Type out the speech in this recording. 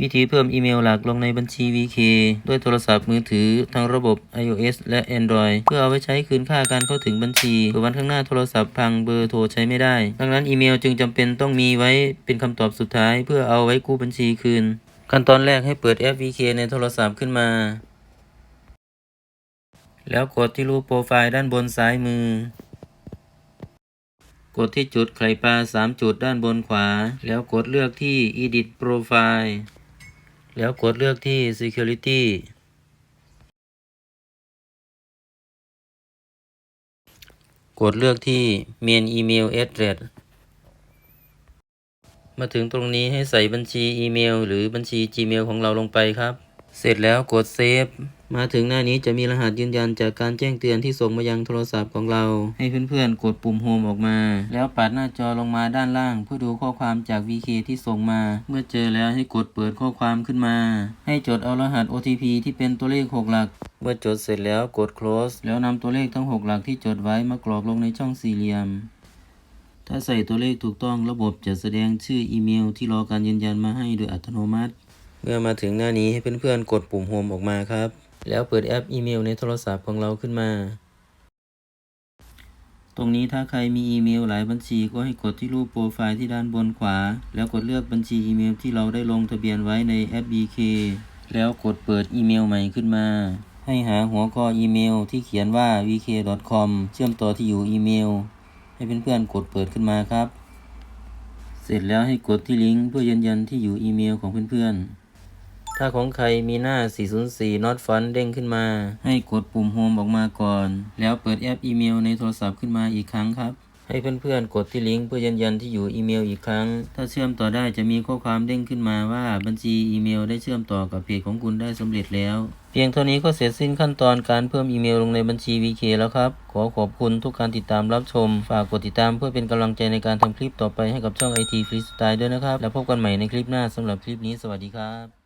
วิธีเพิ่มอีเมลหลักลงในบัญชี VK ด้วยโทรศัพท์มือถือทั้งระบบ iOS และ Android เพื่อเอาไว้ใช้คืนค่าการเข้าถึงบัญชีเผื่อวันข้างหน้าโทรศัพท์พังเบอร์โทรใช้ไม่ได้ ดังนั้นอีเมลจึงจำเป็นต้องมีไว้เป็นคำตอบสุดท้าย เพื่อเอาไว้กู้บัญชีคืน ขั้นตอนแรกให้เปิดแอป VK ในโทรศัพท์ขึ้นมา แล้วกดที่รูปโปรไฟล์ด้านบนซ้ายมือกดที่จุดไข่ปลา 3 จุดด้านบนขวา แล้วกดเลือกที่ Edit Profile แล้วกดเลือกที่ Security กดเลือกที่ Main Email Address มาถึงตรงนี้ให้ใส่บัญชีอีเมล หรือบัญชี Gmail ของเราลงไปครับ เสร็จแล้วกดเซฟ มาถึงหน้านี้จะมีรหัสยืนยันจากการแจ้งเตือนที่ส่งมายังโทรศัพท์ของเรา ให้เพื่อนๆ กดปุ่มโฮมออกมา แล้วปัดหน้าจอลงมาด้านล่าง เพื่อดูข้อความจาก VK ที่ส่งมา เมื่อเจอแล้วให้กดเปิดข้อความขึ้นมา ให้จดเอารหัส OTP ที่เป็นตัวเลข 6 หลัก เมื่อจดเสร็จแล้วกด close แล้วนำตัวเลขทั้ง 6 หลักที่จดไว้มากรอกลงในช่องสี่เหลี่ยมถ้าใส่ตัวเลขถูกต้องระบบจะแสดงชื่ออีเมลที่รอการยืนยันมาให้โดยอัตโนมัติ เมื่อมาถึงหน้านี้ให้เพื่อนๆกดปุ่มโฮมออกมาครับ แล้วเปิดแอปอีเมลในโทรศัพท์ของเราขึ้นมา ตรงนี้ถ้าใครมีอีเมลหลายบัญชีก็ให้กดที่รูปโปรไฟล์ที่ด้านบนขวา แล้วกดเลือกบัญชีอีเมลที่เราได้ลงทะเบียนไว้ในแอป BK แล้วกดเปิดอีเมลใหม่ขึ้นมา ให้หาหัวข้ออีเมลที่เขียนว่า vk.com เชื่อมต่อที่อยู่อีเมล ให้เพื่อนๆกดเปิดขึ้นมาครับ เสร็จแล้วให้กดที่ลิงก์เพื่อยืนยันที่อยู่อีเมลของเพื่อนๆ ถ้าของใครมีหน้า 404 not font เด้งขึ้นมา ให้กดปุ่ม Home ออกมาก่อน แล้วเปิดแอปอีเมลในโทรศัพท์ขึ้นมาอีกครั้งครับ ให้เพื่อนๆ กดที่ลิงก์เพื่อยืนยันที่อยู่อีเมลอีกครั้ง ถ้าเชื่อมต่อได้จะมีข้อความเด้งขึ้นมาว่าบัญชีอีเมลได้เชื่อมต่อกับเพจของคุณได้สำเร็จแล้ว เพียงเท่านี้ก็เสร็จสิ้นขั้นตอนการเพิ่มอีเมลลงในบัญชี VK แล้วครับ ขอขอบคุณทุกการติดตามรับชม ฝากกดติดตามเพื่อเป็นกำลังใจในการทำคลิปต่อไปให้กับช่อง IT Freestyle ด้วยนะครับ แล้วพบกันใหม่ในคลิปหน้าสำหรับคลิปนี้สวัสดีครับ